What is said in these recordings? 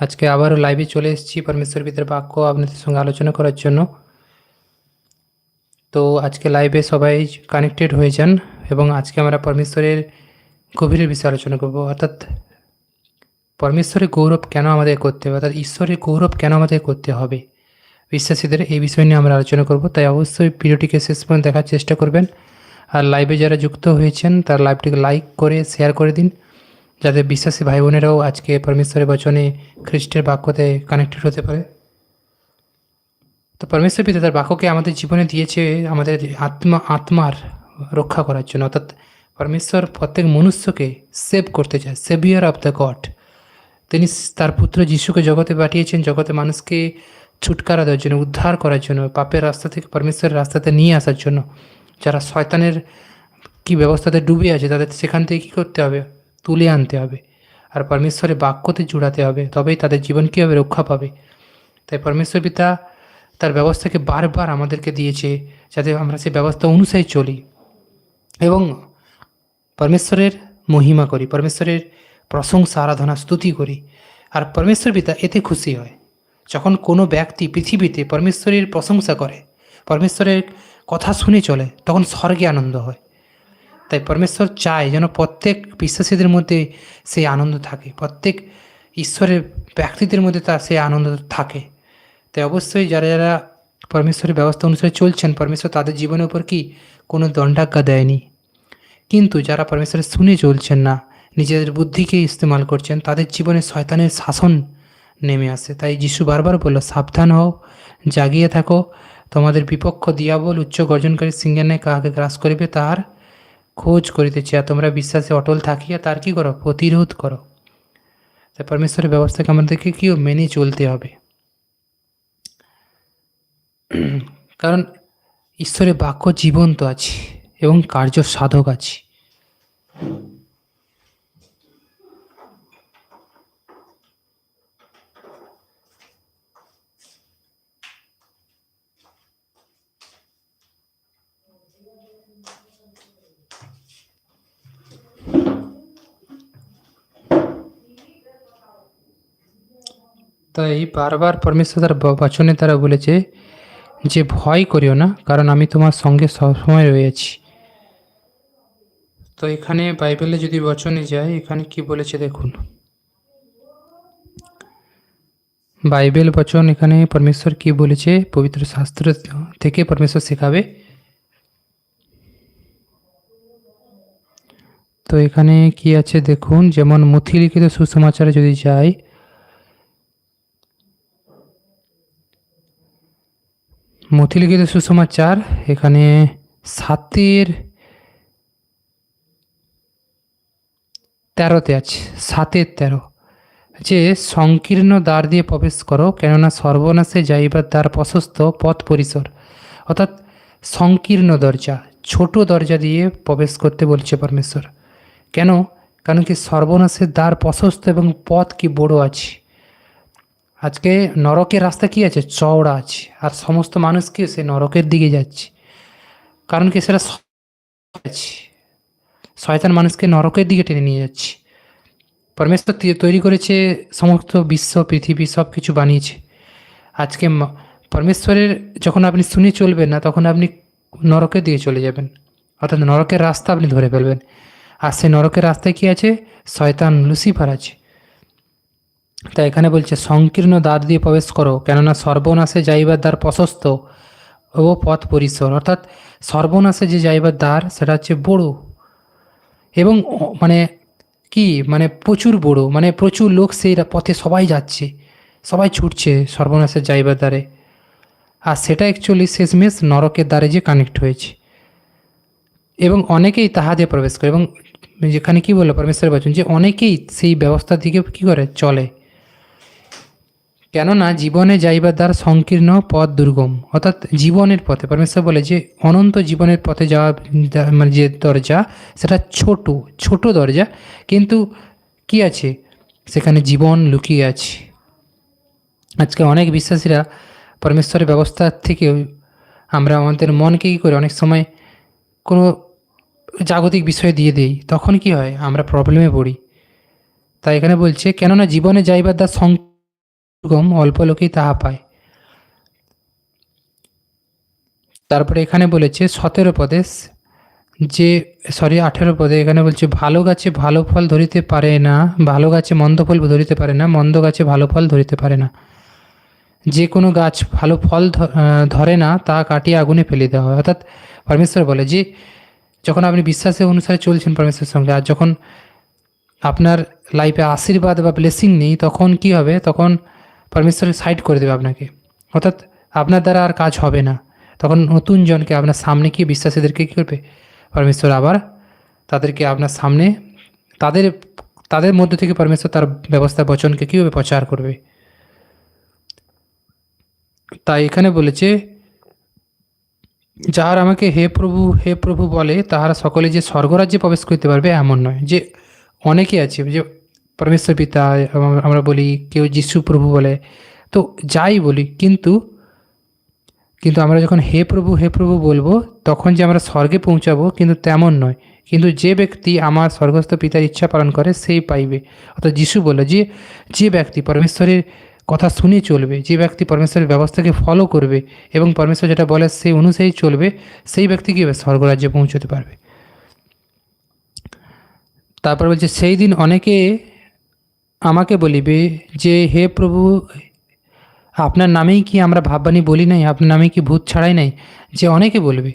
আজকে আবারও লাইভে চলে এসেছি পরমেশ্বর পিতার বাক্য আপনাদের সঙ্গে আলোচনা করার জন্য। তো আজকে লাইভে সবাই কানেক্টেড হয়ে যান এবং আজকে আমরা পরমেশ্বরের গভীরের বিষয়ে আলোচনা করব। অর্থাৎ পরমেশ্বরের গৌরব কেন আমাদের করতে হবে? অর্থাৎ ঈশ্বরের গৌরব কেন আমাদের করতে হবে? বিশ্বাসীদের এই বিষয় নিয়ে আমরা আলোচনা করব। তাই অবশ্যই ভিডিওটিকে শেষ পর্যন্ত দেখার চেষ্টা করবেন। আর লাইভে যারা যুক্ত হয়েছেন, তার লাইভটিকে লাইক করে শেয়ার করে দিন। যাতে বিশ্বাসী ভাই বোনেরাও আজকে পরমেশ্বরের বচনে খ্রিস্টের বাক্যতে কানেক্টেড হতে পারে। তো পরমেশ্বর পিতা তার বাক্যকে আমাদের জীবনে দিয়েছে আমাদের আত্মা, আত্মার রক্ষা করার জন্য। অর্থাৎ পরমেশ্বর প্রত্যেক মনুষ্যকে সেভ করতে চায় সেভিয়ার অফ দ্য গড তিনি তার পুত্র যিশুকে জগতে পাঠিয়েছেন, জগতে মানুষকে ছুটকারা দেওয়ার জন্য, উদ্ধার করার জন্য, পাপের রাস্তা থেকে, পরমেশ্বরের রাস্তাতে নিয়ে আসার জন্য। যারা শয়তানের কি ব্যবস্থাতে ডুবে আছে, তাদের সেখান থেকে কী করতে হবে? তুলে আনতে হবে। আর পরমেশ্বরের বাক্যতে জুড়াতে হবে, তবেই তাদের জীবন কীভাবে রক্ষা পাবে। তাই পরমেশ্বর পিতা তার ব্যবস্থাকে বারবার আমাদেরকে দিয়েছে, যাতে আমরা সেই ব্যবস্থা অনুযায়ী চলি এবং পরমেশ্বরের মহিমা করি, পরমেশ্বরের প্রশংসা, আরাধনা, স্তুতি করি। আর পরমেশ্বর পিতা এতে খুশি হয়। যখন কোনো ব্যক্তি পৃথিবীতে পরমেশ্বরের প্রশংসা করে, পরমেশ্বরের কথা শুনে চলে, তখন স্বর্গে আনন্দ হয়। তাই পরমেশ্বর চায় যেন প্রত্যেক বিশ্বাসীদের মধ্যে সেই আনন্দ থাকে, প্রত্যেক ঈশ্বরের ব্যক্তিদের মধ্যে তার সেই আনন্দ থাকে। তাই অবশ্যই যারা যারা পরমেশ্বরের ব্যবস্থা অনুসারে চলছেন, পরমেশ্বর তাদের জীবনের উপর কি কোনো দণ্ডাজ্ঞা দেয়নি? কিন্তু যারা পরমেশ্বরের শুনে চলছেন না, নিজেদের বুদ্ধিকে ইস্তেমাল করছেন, তাদের জীবনে শয়তানের শাসন নেমে আসে। তাই যিশু বারবার বলল, সাবধান হও, জাগিয়ে থাকো। তোমাদের বিপক্ষ, দিয়াবল, উচ্চ গর্জনকারী সিংহের ন্যায় কাহাকে গ্রাস করিবে তার খোঁজ করিতেছি আর তোমরা বিশ্বাসে অটল থাকিয়া তার কী করো? প্রতিরোধ করো। তাই পরমেশ্বরের ব্যবস্থাকে আমাদেরকে কেউ মেনে চলতে হবে। কারণ ঈশ্বরের বাক্য জীবন্ত আছে এবং কার্য সাধক আছে। তাই বারবার পরমেশ্বর তার বচনে তারা বলেছে যে ভয় করিও না, কারণ আমি তোমার সঙ্গে সবসময় রয়েছি। তো এখানে বাইবেলে যদি বচনে যায়, এখানে কি বলেছে দেখুন। বাইবেল বচন এখানে পরমেশ্বর কি বলেছে? পবিত্র শাস্ত্র থেকে পরমেশ্বর শেখাবে। তো এখানে কি আছে দেখুন, যেমন মথি লিখিত সুসমাচারে যদি যাই মথিলিখিত সুসমাচার এখানে সাতের তেরোতে আছে, সাতের তেরো। যে সংকীর্ণ দ্বার দিয়ে প্রবেশ করো, কেননা সর্বনাশে যাইবার দ্বার প্রশস্ত পথ পরিসর। অর্থাৎ সংকীর্ণ দরজা, ছোট দরজা দিয়ে প্রবেশ করতে বলছে পরমেশ্বর। কেন? কারণ কি সর্বনাশের দ্বার প্রশস্ত এবং পথ কি বড় আছে? আজকে নরকের রাস্তা কি আছে? চওড়া আছে। আর সমস্ত মানুষকে সে নরকের দিকে যাচ্ছে? কারণ কি সেটা আছে। শয়তান মানুষকে নরকের দিকে টেনে নিয়ে যাচ্ছে। পরমেশ্বর তৈরি করেছে সমস্ত বিশ্ব, পৃথিবী সব কিছু বানিয়েছে। আজকে পরমেশ্বরের যখন আপনি শুনে চলবেন না, তখন আপনি নরকের দিকে চলে যাবেন। অর্থাৎ নরকের রাস্তা আপনি ধরে ফেলবেন। আর সেই নরকের রাস্তায় কি আছে? শয়তান লুসিফার আছে। তাই এখানে বলছে, সংকীর্ণ দ্বার দিয়ে প্রবেশ করো, কেননা সর্বনাশে যাইবার দ্বার প্রশস্ত ও পথ পরিসর অর্থাৎ সর্বনাশে যে যাইবার দ্বার, সেটা হচ্ছে বড়। এবং মানে কি? মানে প্রচুর বড় মানে প্রচুর লোক সেই পথে সবাই যাচ্ছে, সবাই ছুটছে সর্বনাশের যাইবার দ্বারে। আর সেটা অ্যাকচুয়ালি শেষমেশ নরকের দ্বারে যে কানেক্ট হয়েছে। এবং অনেকেই তাহাতে প্রবেশ করে। এবং যেখানে কি বলল পরমেশ্বর বচন, যে অনেকেই সেই ব্যবস্থার দিকে কি করে? চলে। কেননা জীবনে যাইবার দ্বার সংকীর্ণ পথ দুর্গম, অর্থাৎ জীবনের পথে। পরমেশ্বর বলে যে, অনন্ত জীবনের পথে যাওয়া মানে যে দরজা, সেটা ছোট ছোট দরজা। কিন্তু কি আছে? সেখানে জীবন লুকিয়ে আছে। আজকে অনেক বিশ্বাসীরা পরমেশ্বরের ব্যবস্থা থেকে আমরা আমাদের মনকে কী করে অনেক সময় কোনো জাগতিক বিষয় দিয়ে দেই, তখন কি হয়? আমরা প্রবলেমে পড়ি। তাই এখানে বলছে, কেননা জীবনে যাইবার দ্বার সং দুর্গম অল্প লোকেই তাহা পায়। তারপরে এখানে বলেছে সতেরো প্রদেশ যে সরি আঠেরো পদে এখানে বলছে, ভালো গাছে ভালো ফল ধরিতে পারে না, ভালো গাছে মন্দ ফল ধরিতে পারে না, মন্দ গাছে ভালো ফল ধরিতে পারে না। যে কোনো গাছ ভালো ফল ধরে না, তা কাটিয়ে আগুনে ফেলে দেওয়া হয়। অর্থাৎ পরমেশ্বর বলে যে, যখন আপনি বিশ্বাসের অনুসারে চলছেন পরমেশ্বরের সঙ্গে, আর যখন আপনার লাইফে আশীর্বাদ বা ব্লেসিং নেই, তখন কি হবে? তখন পরমেশ্বর সাইড করে দেবে আপনাকে। অর্থাৎ আপনার দ্বারা আর কাজ হবে না। তখন নতুন জনকে আপনার সামনে কি বিশ্বাসীদেরকে কী করবে? পরমেশ্বর আবার তাদেরকে আপনার সামনে, তাদের তাদের মধ্য থেকে পরমেশ্বর তার ব্যবস্থা বচনকে কীভাবে প্রচার করবে? তাই এখানে বলেছে, যাহার আমাকে হে প্রভু হে প্রভু বলে, তাহারা সকলে যে স্বর্গরাজ্যে প্রবেশ করতে পারবে এমন নয়। যে অনেকে আছে, যে পরমেশ্বর পিতা, আম- আমরা বলি কেউ যিশু প্রভু বলে। তো যাই বলি, কিন্তু কিন্তু আমরা যখন হে প্রভু হে প্রভু বলব, তখন যে আমরা স্বর্গে পৌঁছাবো কিন্তু তেমন নয়। কিন্তু যে ব্যক্তি আমার স্বর্গস্থ পিতার ইচ্ছা পালন করে, সেই পাইবে। অর্থাৎ যিশু বলল যে যে ব্যক্তি পরমেশ্বরের কথা শুনে চলবে, যে ব্যক্তি পরমেশ্বরের ব্যবস্থাকে ফলো করবে এবং পরমেশ্বর যেটা বলে সেই অনুযায়ী চলবে, সেই ব্যক্তি কী হবে? স্বর্গরাজ্যে পৌঁছতে পারবে। তারপর বলছে, সেই দিন অনেকে আমাকে বলিবে যে, হে প্রভু, আপনার নামেই কি আমরা ভাববাণী বলি নাই, আপনার নামে কি ভূত ছাড়াই নাই? যে অনেকে বলবে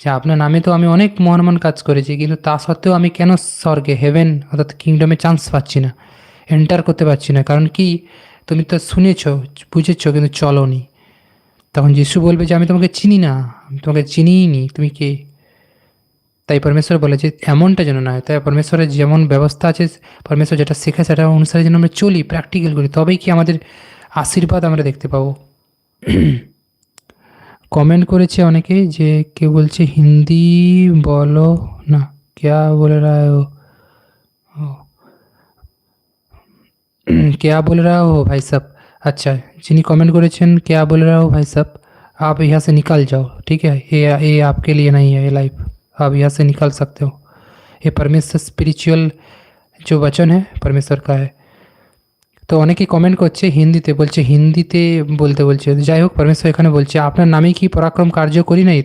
যে, আপনার নামে তো আমি অনেক মহান মহান কাজ করেছি, কিন্তু তা সত্ত্বেও আমি কেন স্বর্গে হেভেন অর্থাৎ কিংডমে চান্স পাচ্ছি না এন্টার করতে পারছি না? কারণ কি? তুমি তো শুনেছ, বুঝেছ, কিন্তু চলোনি। তখন যিশু বলবে যে, আমি তোমাকে চিনি না, আমি তোমাকে চিনিই নি, তুমি কে? তাই পরমেশ্বর বলে যে এমনটা যেন না হয় তাই পরমেশ্বরের যেমন ব্যবস্থা আছে পরমেশ্বর যেটা শেখে সেটা অনুসারে যেন আমরা চলি প্র্যাকটিক্যাল করি তবেই কি আমাদের আশীর্বাদ আমরা দেখতে পাবো কমেন্ট করেছে অনেকে যে কেউ বলছে হিন্দি বলো না ক্যা বলে রা হো ও। क्या बोल रहा हो भाई साहब अच्छा जिन्हें कमेंट করেছেন क्या बोल रहा हो भाई साहब आप यहाँ से निकल जाओ ठीक है ये ये आपके लिए नहीं है ये लाइफ आप यहाँ से निकल सकते हो ये परमेश्वर स्पिरिचुअल जो वचन है परमेश्वर का है তো অনেকে কমেন্ট করছে হিন্দিতে বলছে হিন্দিতে বলতে বলছে যাই হোক পরমেশ্বর এখানে বলছে আপনার নামে কি পরাক্রম কার্য করি নাই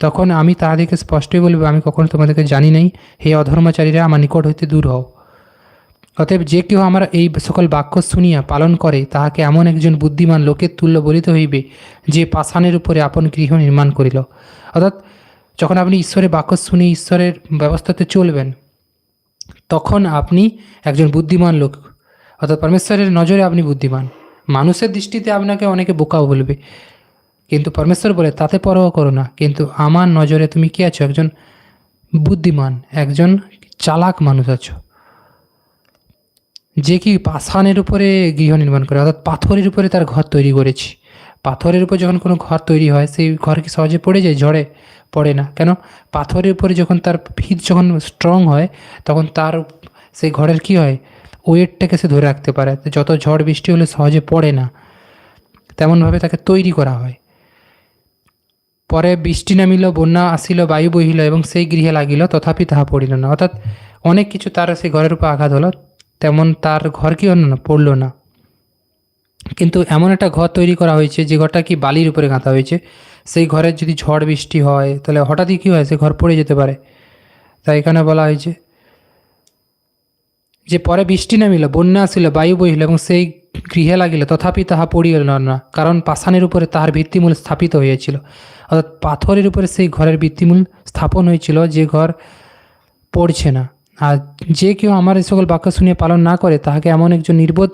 তখন আমি তাহাদেরকে স্পষ্টই বলবো আমি কখনো তোমাদেরকে জানি নাই হে অধর্মচারীরা আমার নিকট হইতে দূর হও অতএব যে কেউ আমরা এই সকল বাক্য শুনিয়া পালন করে তাহাকে এমন একজন বুদ্ধিমান লোকের তুল্য বলিতে হইবে যে পাষাণের উপরে আপন গৃহ নির্মাণ করিল অর্থাৎ যখন আপনি ঈশ্বরের বাক্য শুনে ঈশ্বরের ব্যবস্থাতে চলবেন, তখন আপনি একজন বুদ্ধিমান লোক। অর্থাৎ পরমেশ্বরের নজরে আপনি বুদ্ধিমান। মানুষের দৃষ্টিতে আপনাকে অনেকে বোকাও বলবে। কিন্তু পরমেশ্বর বলে, তাতে পরোয়া করো না। কিন্তু আমার নজরে তুমি কি আছো? একজন বুদ্ধিমান, একজন চালাক মানুষ আছো। যে কি পাষাণের উপরে গৃহ নির্মাণ করে, অর্থাৎ পাথরের উপরে তার ঘর তৈরি করেছি। পাথরের উপর যখন কোনো ঘর তৈরি হয়, সেই ঘর কি সহজে পড়ে যায়? ঝড়ে পড়ে না। কেন? পাথরের উপরে যখন তার ভিত যখন স্ট্রং হয়, তখন তার সেই ঘরের কি হয়? ওয়েটটাকে সে ধরে রাখতে পারে। যত ঝড় বৃষ্টি হলে সহজে পড়ে না। তেমনভাবে তাকে তৈরি করা হয়। পরে বৃষ্টি নামিল, বন্যা আসিল, বায়ু বহিল এবং সেই গৃহে লাগিল, তথাপি তাহা পড়িল না। অর্থাৎ অনেক কিছু তার সেই ঘরের উপর আঘাত হলো। তেমন তার ঘর কি হলো না, পড়ল না। কিন্তু এমন একটা ঘর তৈরি করা হয়েছে, যে ঘরটা কি বালির উপরে গাঁথা হয়েছে। সেই ঘরের যদি ঝড় বৃষ্টি হয়, তাহলে হঠাৎই কী হয়, সে ঘর পড়ে যেতে পারে। তাই এখানে বলা হয়েছে যে পরে বৃষ্টি নামিল, বন্যা আসিল, বায়ু বহিল এবং সেই গৃহে লাগিল। তথাপি তাহা পড়িল না কারণ পাষাণের উপরে তাহার ভিত্তিমূল স্থাপিত হয়েছিল অর্থাৎ পাথরের উপরে সেই ঘরের ভিত্তিমূল স্থাপন হয়েছিল যে ঘর পড়ছে না। আর যে কেউ আমার এই সকল বাক্য শুনিয়ে পালন না করে, তাহাকে এমন একজন নির্বোধ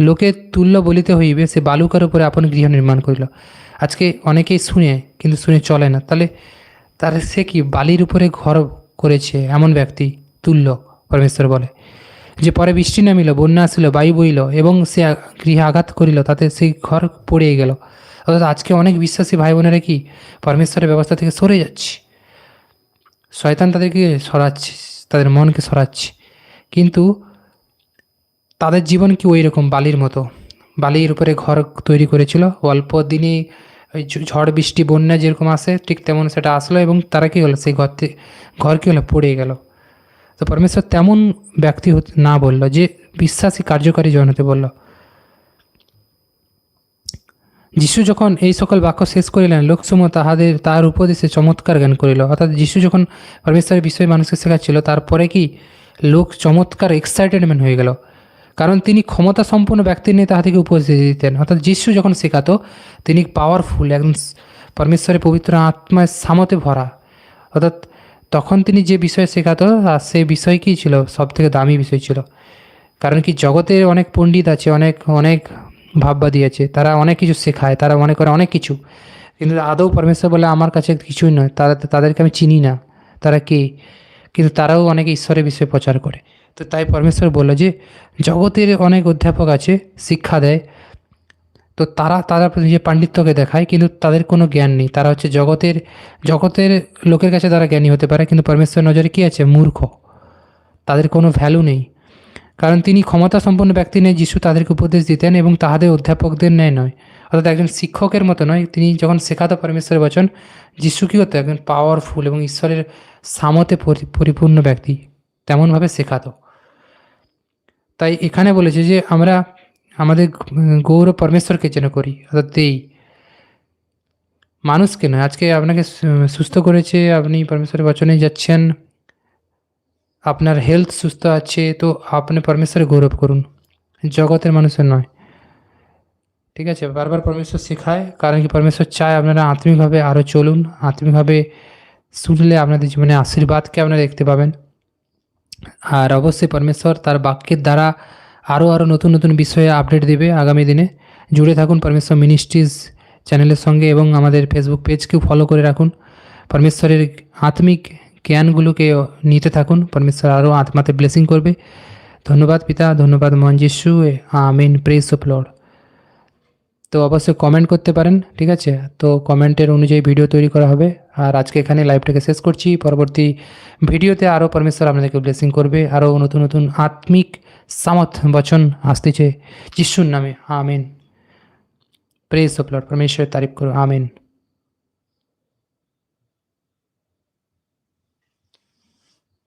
লোকের তুল্য বলিতে হইবে, সে বালুকার উপরে আপন গৃহ নির্মাণ করিল। আজকে অনেকেই শুনে, কিন্তু শুনে চলে না। তাহলে তার সে কি বালির উপরে ঘর করেছে এমন ব্যক্তি, তুল্য, পরমেশ্বর বলে। যে পরে বৃষ্টি নামিল, বন্যা আসিল, বায়ু বইল, এবং সে গৃহে আঘাত করিল, তাতে সেই ঘর পড়ে গেল। অর্থাৎ আজকে অনেক বিশ্বাসী ভাই বোনেরা কি পরমেশ্বরের ব্যবস্থা থেকে সরে যাচ্ছে? শয়তান তাদেরকে সরাচ্ছে, তাদের মনকে সরাচ্ছে। কিন্তু তাদের জীবন কি ওই রকম বালির মতো? বালির উপরে ঘর তৈরি করেছিল, অল্প দিনে ওই ঝড়, বৃষ্টি, বন্যা যেরকম আসে ঠিক তেমন সেটা আসলো এবং তারা কী হলো, সেই ঘর ঘর কী হলো, পড়ে গেল। তো পরমেশ্বর তেমন ব্যক্তি না বলল যে বিশ্বাসী, কার্যকারী জন হতে বলল। যিশু যখন এই সকল বাক্য শেষ করিলেন, লোকসমূহ তাহাদের তার উপদেশে চমৎকার জ্ঞান করিল। অর্থাৎ যিশু যখন পরমেশ্বরের বিষয়ে মানুষকে শেখাচ্ছিল, তারপরে কি লোক চমৎকার এক্সাইটেডমেন্ট হয়ে গেল। কারণ তিনি ক্ষমতা সম্পন্ন ব্যক্তির নিয়ে তাহা থেকে উপদেশ দিতেন। অর্থাৎ যিশু যখন শেখাতো, তিনি পাওয়ারফুল একদম পরমেশ্বরের পবিত্র আত্মায় সামতে ভরা। অর্থাৎ তখন তিনি যে বিষয় শেখাতো আর সেই বিষয় কী ছিল? সব থেকে দামি বিষয় ছিল। কারণ কি, জগতে অনেক পণ্ডিত আছে, অনেক অনেক ভাববাদী আছে, তারা অনেক কিছু শেখায়, তারা মনে করে অনেক কিছু। কিন্তু আদৌ পরমেশ্বর বলে, আমার কাছে কিছুই নয়, তারা, তাদেরকে আমি চিনি না, তারা কে? কিন্তু তারাও অনেক ঈশ্বরের বিষয়ে প্রচার করে। তো তাই পরমেশ্বর বলল যে, জগতের অনেক অধ্যাপক আছে, শিক্ষা দেয়। তো তারা তারা নিজের পাণ্ডিত্যকে দেখায়, কিন্তু তাদের কোনো জ্ঞান নেই। তারা হচ্ছে জগতের জগতের লোকের কাছে তারা জ্ঞানী হতে পারে, কিন্তু পরমেশ্বর নজরে কী আছে? মূর্খ। তাদের কোনো ভ্যালু নেই। কারণ তিনি ক্ষমতা সম্পন্ন ব্যক্তি নেই যিশু তাদেরকে উপদেশ দিতেন এবং তাহাদের অধ্যাপকদের ন্যায় নয়। অর্থাৎ একজন শিক্ষকের মতো নয়, তিনি যখন শেখাতো পরমেশ্বরের বচন, যিশু কী হতো? একজন পাওয়ারফুল এবং ঈশ্বরের সামতে পরি- পরিপূর্ণ ব্যক্তি। তেমনভাবে শেখাতো। তাই এখানে বলেছে যে আমরা আমাদের গৌরব পরমেশ্বরকে যেন করি, অর্থাৎ দেই। মানুষকে নয়, আজকে আপনাকে সুস্থ করেছে, আপনি পরমেশ্বরের বচনে যাচ্ছেন, আপনার হেলথ সুস্থ আছে, তো আপনি পরমেশ্বরের গৌরব করুন। জগতের মানুষের নয়। ঠিক আছে, বারবার পরমেশ্বর শেখায়, কারণ কি পরমেশ্বর চায় আপনারা আত্মিকভাবে আরও চলুন, আত্মিকভাবে শুনলে আপনাদের জীবনে আশীর্বাদকে আপনারা দেখতে পাবেন। আর অবশ্যই পরমেশ্বর তার বাক্যের দ্বারা আরও আরও নতুন নতুন বিষয়ে আপডেট দেবে আগামী দিনে। জুড়ে থাকুন পরমেশ্বর মিনিস্ট্রিজ চ্যানেলের সঙ্গে এবং আমাদের ফেসবুক পেজকেও ফলো করে রাখুন। পরমেশ্বরের আত্মিক জ্ঞানগুলোকে নিতে থাকুন। পরমেশ্বর আরও আত্মাতে ব্লেসিং করবে। ধন্যবাদ পিতা, ধন্যবাদ মঞ্জিসু আমিন। প্রেস অফ লর্ড তো অবশ্যই কমেন্ট করতে পারেন, ঠিক আছে? তো কমেন্টের অনুযায়ী ভিডিও তৈরি করা হবে। আর আজকে এখানে লাইভটাকে শেষ করছি। পরবর্তী ভিডিওতে আরও পরমেশ্বর আপনাদেরকে ব্লেসিং করবে। আরও নতুন নতুন আত্মিক সামথ বচন আসতেছে, যিশুর নামে। আমিন। প্রেস অফ লর্ড পরমেশ্বরের তারিফ করো। আমিন।